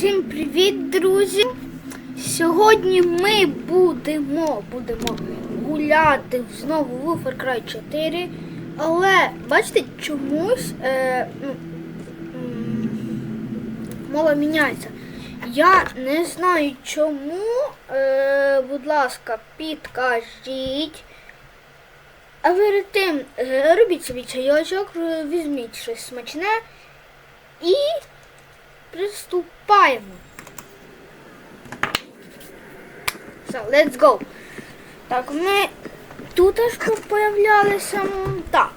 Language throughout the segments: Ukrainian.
Всім привіт, друзі! Сьогодні ми будемо, будемо гуляти знову в Far Cry 4. Але бачите, чомусь е, мова міняється. Я не знаю чому. Е, будь ласка, підкажіть. А перед тим е, робіть собі чайочок, візьміть щось смачне і приступаємо. Все, let's go. Так, ми тут аж появлялися. Так.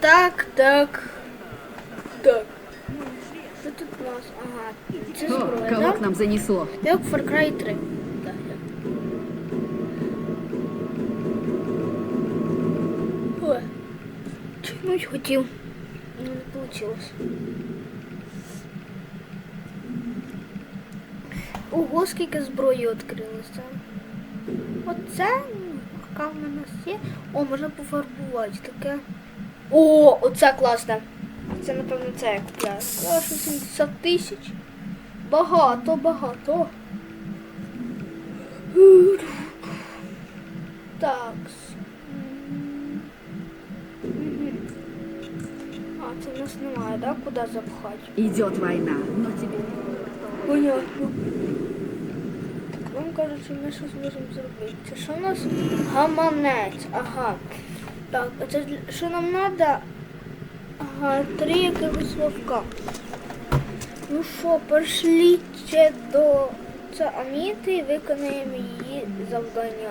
Так, так. Так. Що тут у нас? Ага, це О, зброя, кого так? к нам занесло? Як в Far Cry 3. Так, так. Ой, хотів. Ну, не вийшло. Ого, скільки зброї відкрилося. Оце, ну, яка в мене є. О, можна пофарбувати таке. О, оце класне. Це, напевно, це я купляю. Аж 80 тисяч. Багато, багато. Так. А, це в нас немає, да? Куди запхати? Идет война, но тебе... Понятно. Так, вам кажуть, що ми щось можемо зробити. Це що у нас? Гаманець. Ага. Так, а це для- що нам треба? Ага, три якихось вовка. Ну що, пошліть ще до це Аміти і виконаємо її завдання.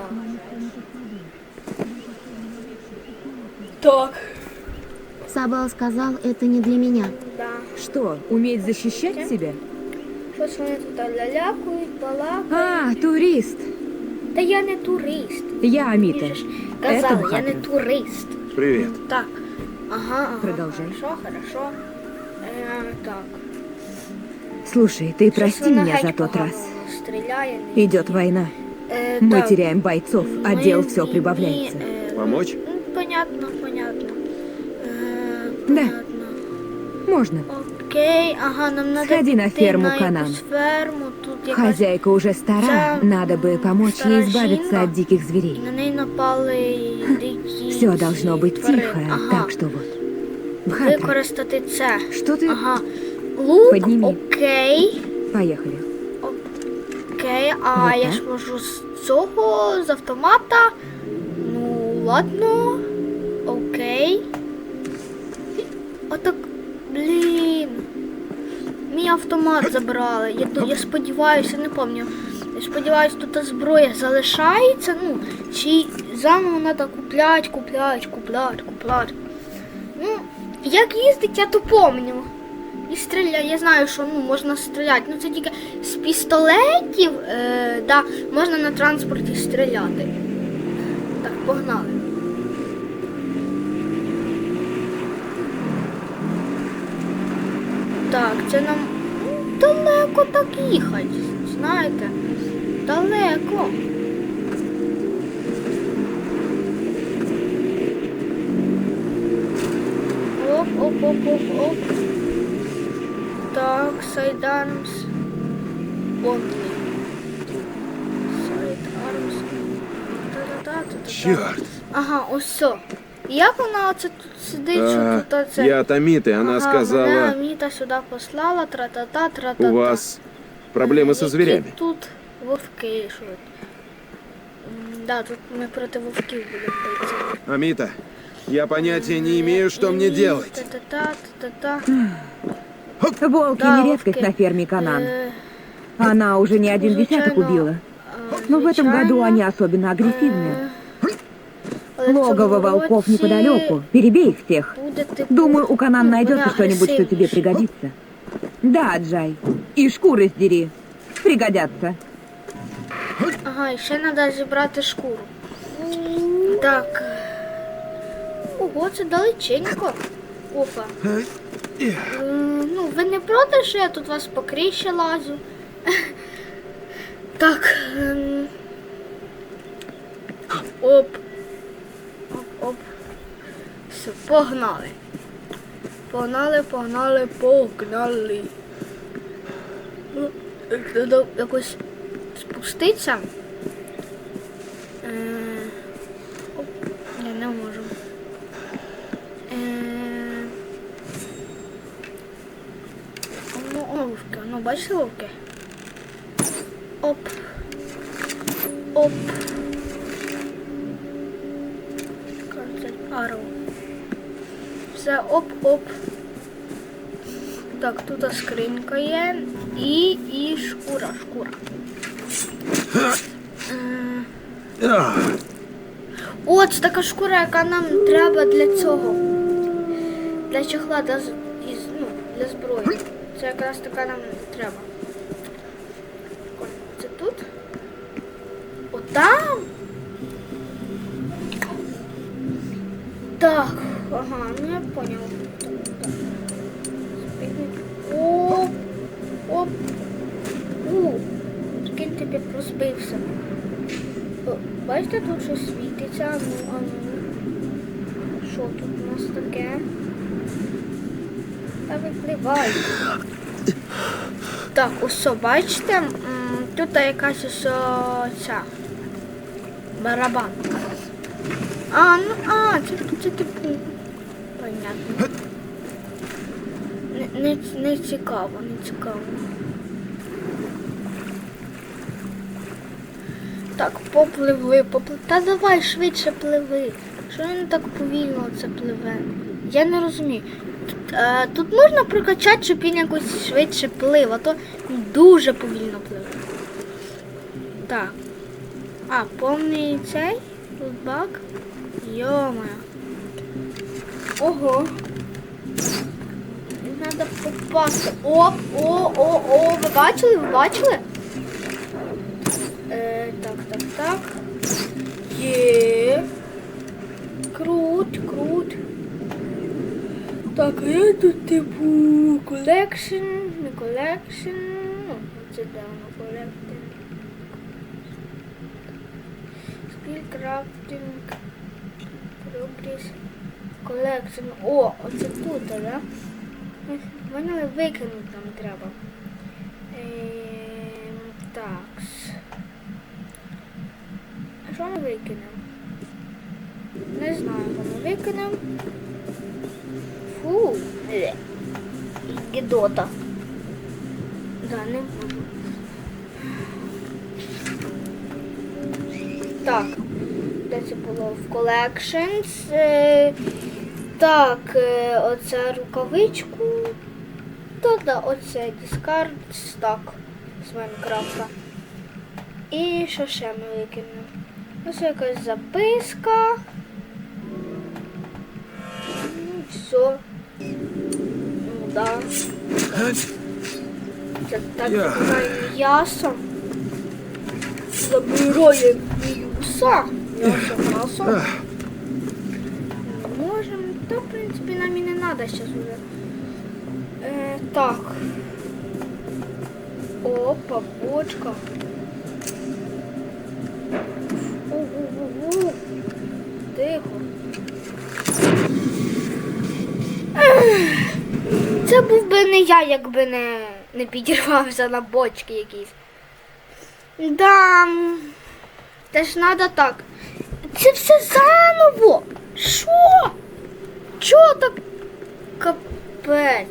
Так. Сабал сказал, это не для меня. Да. Что, уметь защищать себя? Щось вони тут лялякують, балакають. А, турист. Та я не турист. Я Амита. Ти ж казала, Это я не Бхатра. турист. Привет. Так. Ага, ага. Продолжай. Хорошо, хорошо. Е, так. Слушай, ты Щось прости вона меня за геть тот погано раз. Стріляє. не- Идет война. Е, Мы так, теряем бойцов, а ми дел в все війні, прибавляется. е, Помочь? ну, Понятно, понятно. Е, Да. понятно. Можно. Окей, ага, нам надо Сходи на піти ферму, на Канан. якусь ферму, тут якась... Хозяйка уже стара, Це, надо бы помочь стара ей избавиться жінка. от диких І зверей. на неї напали дикі Все должно быть тварини. тихо, Ага. так что вот. Бхатра, Використати це. что ты... Ага. Лук, Підніми. окей. Поехали. Окей, а Вот я так. ж можу з цього, з автомата. Ну, ладно. Окей. Отак. Блін. Автомат забрали. Я, я сподіваюся, не пам'ятаю. Я сподіваюся, тут зброя залишається. Ну, чи заново треба купляти, купляти, купляти, купляти. Ну, як їздить, я то пам'ятаю. І стріляє. Я знаю, що ну, можна стріляти. Ну це тільки з пістолетів, е, да, можна на транспорті стріляти. Так, погнали. Так, це нам далеко так їхати, знаєте. Далеко. Оп, оп, оп, оп, оп. Так, сайдармс. Онлі. Сайдармс. Черт. Ага, ось все. Як вона оце тут сидить, що А, тут оце? я от Амиты. Она ага, Мене сказала, Аміта сюди послала, тра-та-та, тра-та-та. у вас проблемы со Які зверями. Тут вовки, що. М, Да, тут ми проти вовків будемо битися. Амита, я понятия не имею, что мне делать. Та-та-та, та-та-та. Волки Да, не редкость волки. на ферме Канан. Е, Она уже не один десяток звичайно, убила. е, Но в этом звичайно, году они особенно агрессивны. е, але в Логово цьому волков році неподалеку. Перебей их всех. буде, типу, Думаю, у Канан ну, найдется вони что-нибудь, что тебе агресивніші. пригодится. Да, Джай. И шкуры сдери. Пригодятся. Ага, і ще треба зібрати шкуру. Так. Ого, це далеченько. Опа. Е, Ну, ви не проти, що я тут вас по кріші лазю? Так. ем, Оп. Все, погнали. Погнали, погнали, погнали. Ну, треба якось спуститися. Е, Я не можу. Е, Ну, ловки, ну бачите ловки? Оп. Оп. Cancel arrow. Все, оп-оп. Так, тут скринька є. І, і шкура, шкура. О, це така шкура, яка нам треба для цього. Для чохла для, ну, для зброї. Це якраз така нам треба. Це тут? Отам? Так, понял. Оп, оп. У, прикинь, тобі розбився. О, Бачите, тут щось світиться. Ну, а ну. Що тут у нас таке? Та випливай. Так, ось, бачите, тут якась ось ця барабан. А, ну, а, це, це типу. Понятно. Не, не, не цікаво, не цікаво. Так, попливли, попливли. Та давай швидше пливи. Що він так повільно це пливе? Я не розумію. Тут, е, тут можна прокачати, щоб він якось швидше плив, а то дуже повільно пливе. Так. А, повний цей лутбак. Йома. Ого. Надо попасти. Оп, о, о, о, ви бачили? Ви бачили? Е, так, так, так. Є. Круть, круть. Так, а я тут типу колекшн, не колекшн. Ну, це воно колекшн. Скіл крафтинг. Прогрес. Колекшн. О, оце тут, да? Мене викинути нам треба. Ем, так. А що ми викинемо? Не знаю, що ми викинемо. Фу. Е. Гідота. Да, не буду. Так. Де це було? В Collections. Так, е, оце рукавичку. Та-да, оце Discard Stack з Майнкрафта. І що ще ми викинемо? Ось якась записка. Ну, все. Ну да. Це так забирає м'ясо. Забирає м'ясо. М'ясо, м'ясо. Сейчас уже. Э, так. Опа, бочка. У-у-у-у. Тихо. Це був би не я, якби не, не підірвався на бочки якісь. Да. Це ж надо так. Це все заново. Що? Чого так? Капець.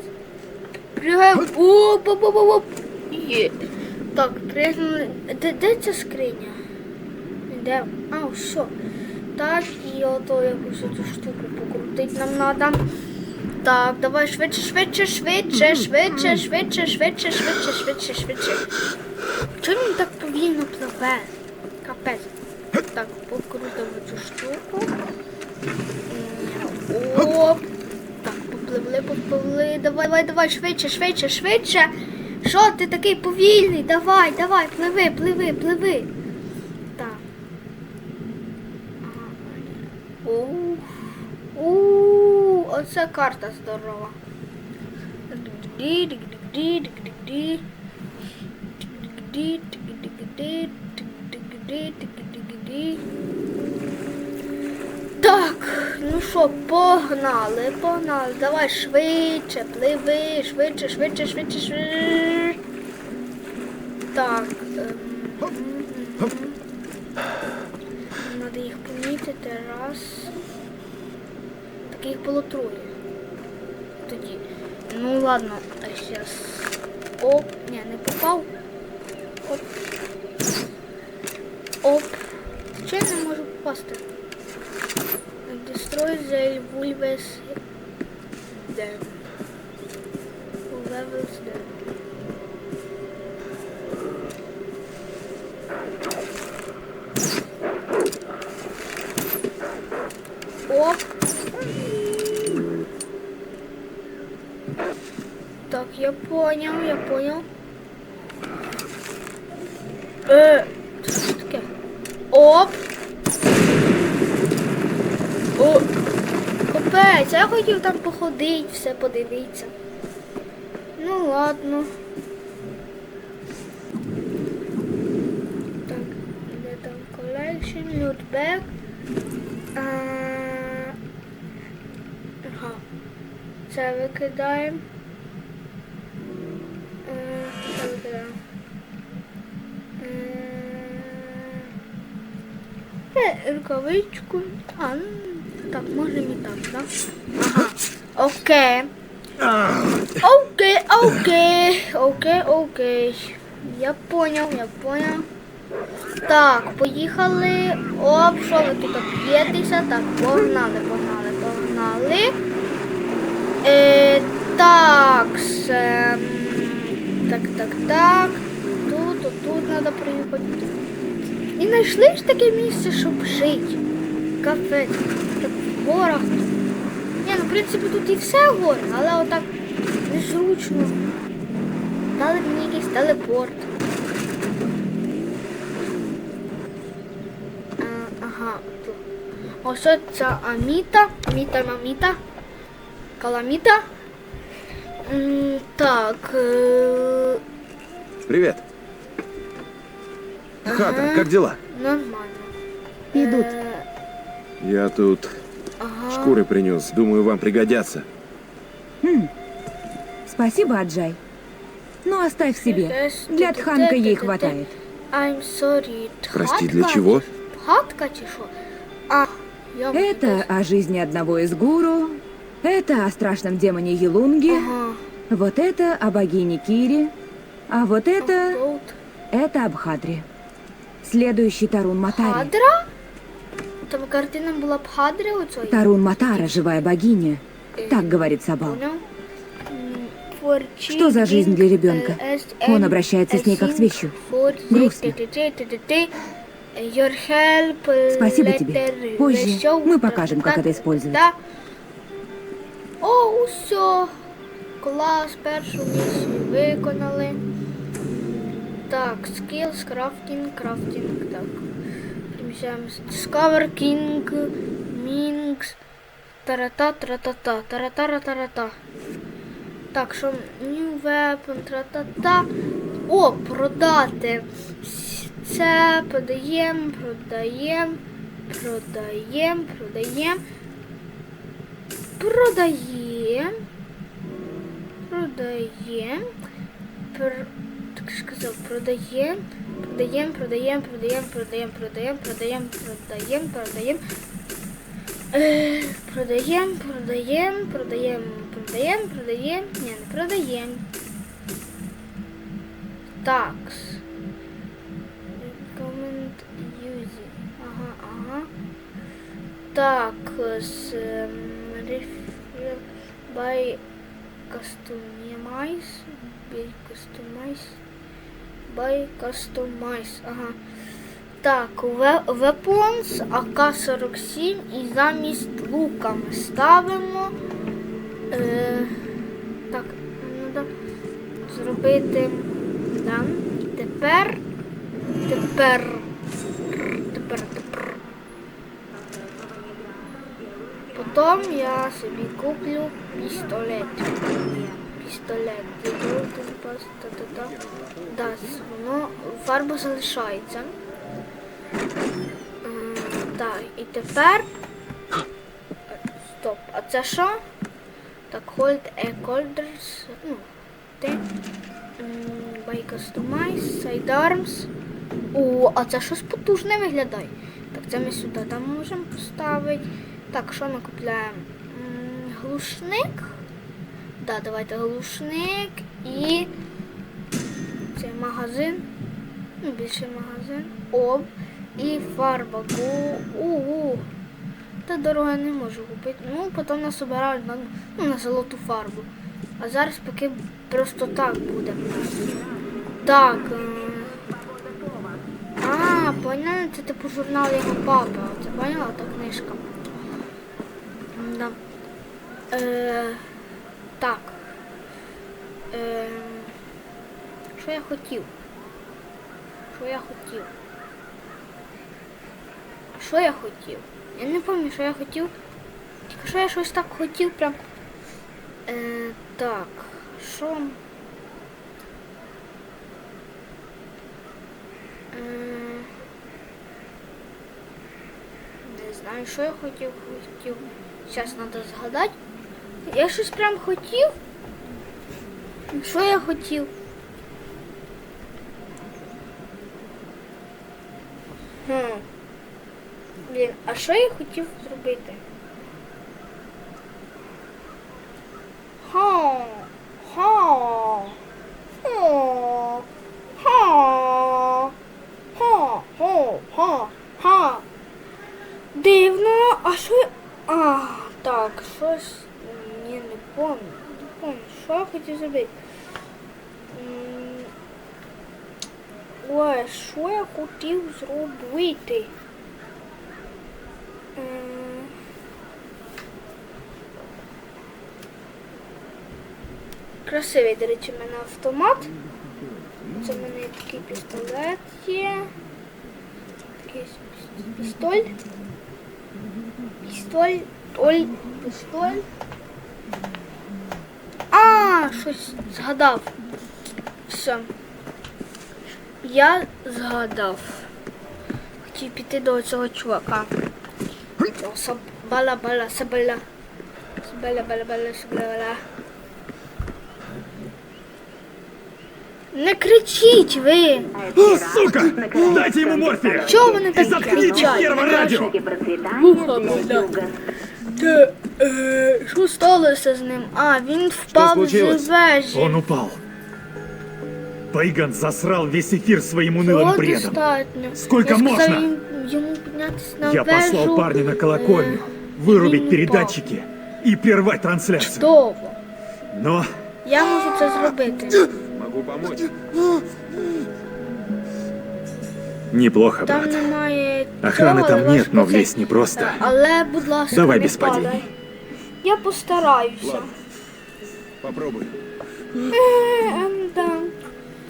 Пригай. Оп, оп, оп, оп. Є. Так, пригнули. Де, де ця скриня? Де? А, що? Так, і ото якусь цю штуку покрутити нам треба. Так, давай швидше, швидше, швидше, швидше, швидше, швидше, швидше, швидше, швидше. Чому він так повільно пливе? Капець. Так, покрутимо цю штуку. Оп. Попливли, попливли. Давай, давай, давай, швидше, швидше, швидше. Що ти такий повільний? Давай, давай, пливи, пливи, пливи. Так. Ага. Ух. У, оце карта здорова. Так, ну що, погнали, погнали. Давай швидше, пливи, швидше, швидше, швидше, швидше. Так. ем, Надо їх помітити. Раз. Так було троє. Тоді. Ну ладно, а зараз. Оп. Ні, не попав. Destroy the Vulves them. Levels them. Оп. Так, я понял, я понял. Е, хотів там походити, все подивитися. Ну ладно. Так, де там bag. А, Ага. Це викидаємо. Це. Е, рукавичку. А, ну, так, можемо і так, так? Ага. Окей. Окей, окей, окей, окей. Я понял, я понял. Так, поїхали. Оп, що ви тут п'єтеся? Так, погнали, погнали, погнали. Е, так, ем, так, так, так. Тут, тут, тут треба приїхати. І знайшли ж таке місце, щоб жити. Кафе. В горах. Ні, ну в принципі тут і все гори, але отак незручно. Дали мені якийсь телепорт. А, ага, тут. Ось ця Аміта. Аміта, маміта. Каламіта. М, Так. е, Привет. Хатер, как дела? Нормально. Идут. Е, Я тут Ага. шкуры принес. Думаю, вам пригодятся. Хм. Спасибо, Аджай. Ну, оставь себе. Для Тханка ей хватает. I'm sorry. Прости, для чего? А, Это о жизни одного из гуру. Это о страшном демоне Елунге. Ага. Вот это о богине Кире. А вот это... Это об Хадре. Следующий Тарун Матари. Хадра? Там картина была Бхадры у цой? Тарун Матара, живая богиня. Так говорит Сабал. Что за жизнь для ребенка? Э, Он обращается с ней как с вещью. Грустно. Э, Спасибо тебе. Э, Позже мы покажем, как это использовать. О, все. класс, первую миссию выполнили. Так, скилл, крафтинг, крафтинг, так. Переміщаємося. Discover King, Minx, тарата, тратата, таратара, тарата. Так, що New Weapon, тратата. О, продати. Це продаємо, продаємо, продаємо, продаємо. Продаємо. Продаємо. Пр... Так сказав, продаємо. Продаємо, продаємо, продаємо, продаємо, продаємо, продаємо, продаємо, продаємо. Е, Продаємо, продаємо, продаємо, продаємо, продаємо. Ні, не продаємо. Такс. Comment using. Ага, ага. Так, з ем, refill by customize. By customize. By customize. Ага. Так, weapons АК-47 і замість лука ми ставимо. Е, так, треба зробити. Да. Тепер. Тепер. Тепер, тепер. Потім я собі куплю пістолет. Пістолет. Та-та-та. Да, воно фарба залишається. Так, і тепер. Стоп, а це що? Так, hold a colders. Ну, ти. Buy customize, sidearms. О, а це щось потужне виглядає. Так, це ми сюди там можемо поставити. Так, що ми купляємо? Глушник. Да, давайте глушник і цей магазин. Ну, більший магазин. Об. І фарба. Угу. Та дорога не можу купити. Ну, потім насобирають на, ну, на золоту фарбу. А зараз поки просто так буде. Так. е, А, поняла, це типу журнал його папи. Це поняла та книжка. Да. Е, так. Е, що я хотів? Що я хотів? Що я хотів? Я не пам'ятаю, що я хотів. Тільки що я щось так хотів прям. Е, так, що? Е, не знаю, що я хотів, хотів. Зараз треба згадати. Я щось прям хотів. Що я хотів? Хм. Блін, а що я хотів зробити? Ха. Ха. Ха. Ха. Ха. Ха. Ха. Ха. Дивно, а що я... А, так, щось... Ні, не помню. Не помню, що я хотів зробити. М, Ой, що я хотів зробити? М, Красивий, до речі, в мене автомат. Це в мене такий пістолет є. Такий пістоль. Пістоль. Оль. Пістоль. А, щось згадав. Все. Я згадав. Хотів піти до цього чувака. Бала-бала, сабала. Сабала-бала-бала, сабала-бала. Не кричіть ви! О, сука! Дайте ему морфия! Чого вони И так заткните кричать? первое радио! Вуха боля. Де, е, що сталося з ним? А, він впав з случилось? вежі. Он упал. Пайган засрал весь эфир своим унылым Цього бредом. достатньо. Сколько Я сказав можна? їм- йому піднятися на Я вежу. послал парня на колокольню, е, вырубить він передатчики и прервать упав. трансляцию. Чудово. Но Я можу це зробити. Могу помочь. неплохо, Там брат. немає. Охраны цього, там але нет, но влезть непросто. Але, будь ласка, Давай не без падінь. Я постараюся. Ладно. Попробуй. Е, ем, да.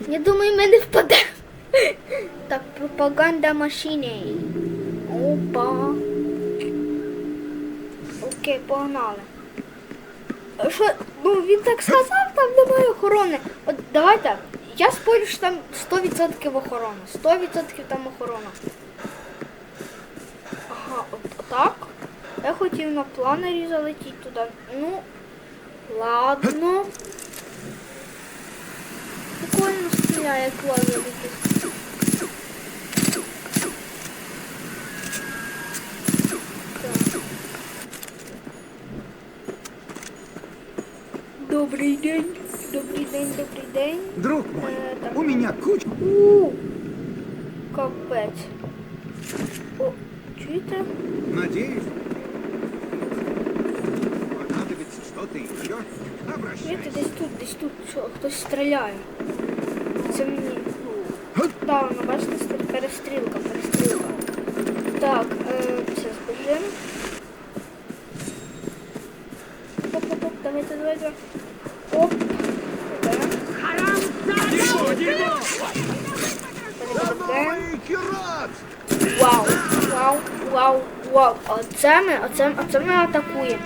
Я думаю, ми не впадемо. Так, пропаганда машини. Опа. Окей, погнали. Що, ну він так сказав, там немає охорони. От давай так. Я спорю, що там 100% охорона. 100% там охорона. Ага, от так. Я хотів на планері залетіти туди. Ну, ладно. Прикольно стріляє, як лазер якийсь. Так. Добрий день. Добрий день, добрий день. Друг мой, Э, так. у меня куча... У, капець. О, чуєте? Надеюсь, понадобится что-то еще. Чуєте, Обращайся. десь тут, десь тут що, хтось стріляє. Це мені. Так, воно бачите, стр- перестрілка, перестрілка. Так, е, все, збежим. Оп-оп-оп, давайте, давайте. вау, вау. Оце ми, оце, оце ми атакуємо.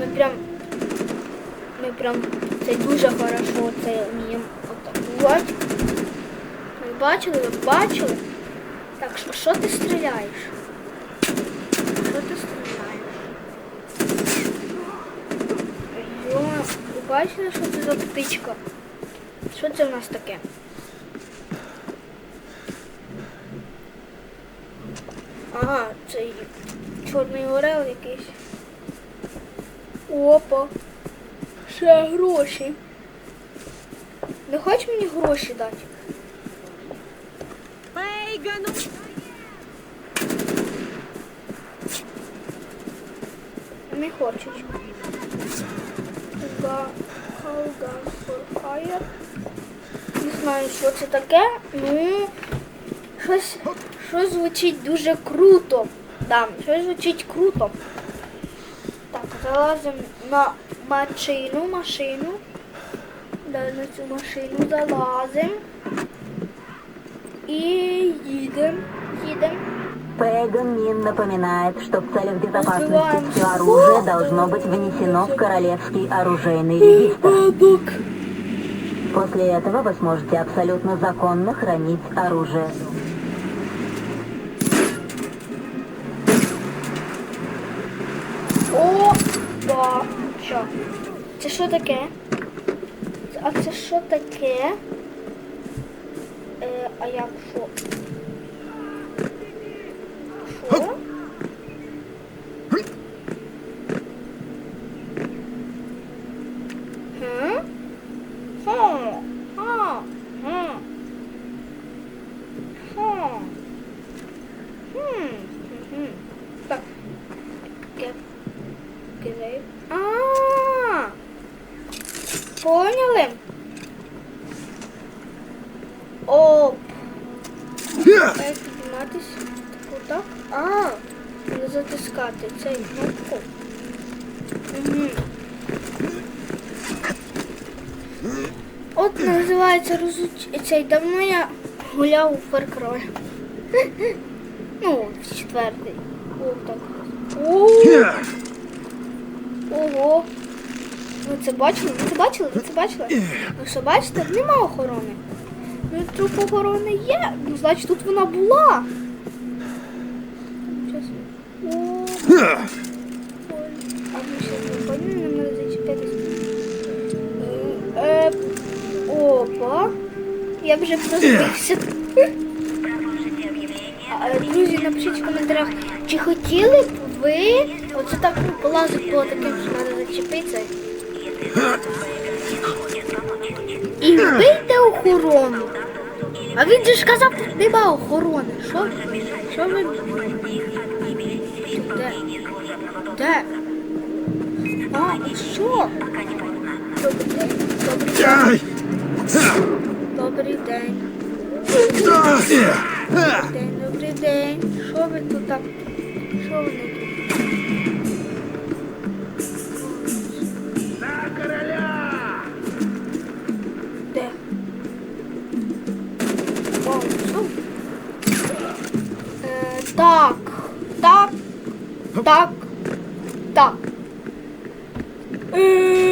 Ми прям ми прям це дуже хорошо це вміємо атакувати. Ми бачили, ви бачили? Так, що, що ти стріляєш? Що ти стріляєш? Йо, ви бачили, що це за птичка? Що це в нас таке? Ага, це чорний орел якийсь. Опа. Ще гроші. Не хочеш мені гроші дати? Не. Га- Gun for Не знаю, що це таке. Ну, щось, щось звучить дуже круто. Да, щось звучить круто. Так, залазимо на машину, машину. Да, на цю машину залазимо. І їдемо, їдемо. Пейган Мин напоминает, что в целях безопасности Разбиваем все оружие стол. должно быть внесено в Королевский оружейный регистр. Бабок. После этого вы сможете абсолютно законно хранить оружие. Що? Це що таке? А це що таке? Е, а як що? Що? Хм? Хм. Ха. Хм. Хм. Хм. Хм. Так. Кеп. Грейп. А. Поняли? Оп. Як підніматись? Так, отак. А. Не затискати цей кнопку. Угу. От називається розуч... цей давно я гуляв у Cry. Ну, в четвертий. О, так. О, Ого. Ви це бачили? Ви це бачили? Ви це бачили? Ви що бачите? Нема охорони. Ну, труп охорони є, ну значить тут вона була. О. Я вже прозбився. Друзі, напишіть в коментарях, чи хотіли б ви оце так полазити по таким, що треба зачепитися. І вбийте охорону. А він же ж казав, тут нема охорони. Що? Що ви? Де? Де? А, що? Добрий день. Добрий день. Добрий день. Добрий день. Що ви тут так? Що ви тут? Е, так, так, так, так. Е,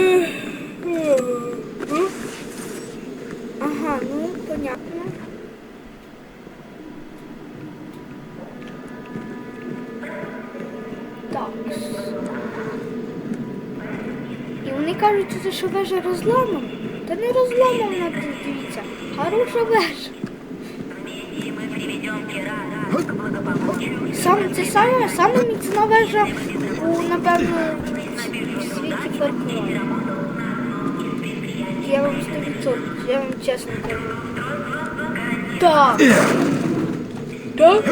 кажуть, що вежа розламана. Та не розламана, дивіться. Хороша вежа. Сам, це саме, саме міцна вежа у, напевно, в світі Фаркова. Я вам 100%, я вам чесно кажу. Так. Так?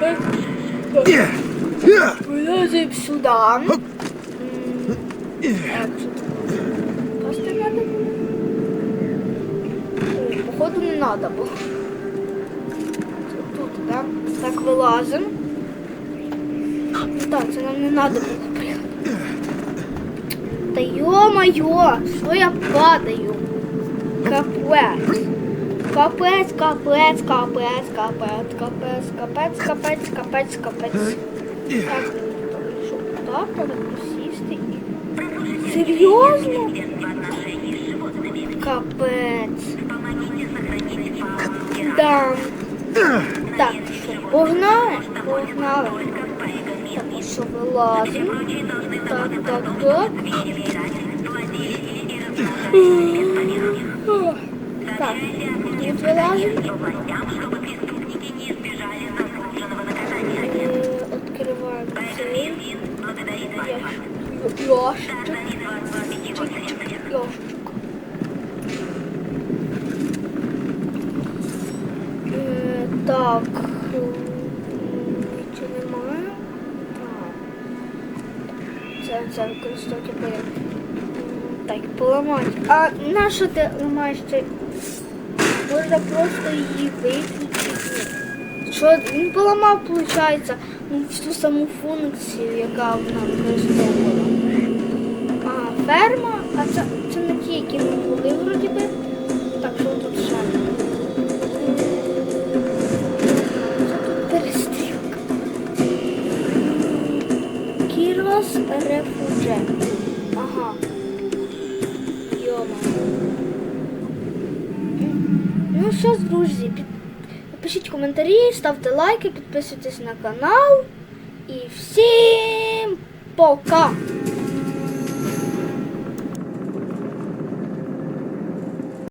Так? Так. Вилазим сюди. М, Як же тут? Пасти надо було? О, походу не надо було. Тут, так? Так, вилазим. Так, це нам не надо було приїхати. Та йо-моє, я падаю? Капець. Капець, капець, капець, капець, капець, капець, капець, капець, капець. Так, що так, треба присісти і... Серйозно? Капець. Да. Так, що, погнали? Погнали. Так, що вилазимо. Так, так, так. Так, тут вилазимо. Е, Откриваємо цей ящик. Ящичок. Чик-чик, ящичок. Е, Так, м, нічого немає. Так. Це, це використовувати порядок. Так, поламати. А на що ти ламаєш цей? Можна просто її виключити. Що він поламав, виходить, ну, всю саму функцію, яка вона використовувала. А, ферма, а це, це не ті, які ми були вроді би. Рефудже. Ага. Йома. Ну що ж, друзі, пишіть коментарі, ставте лайки, підписуйтесь на канал. І всім пока!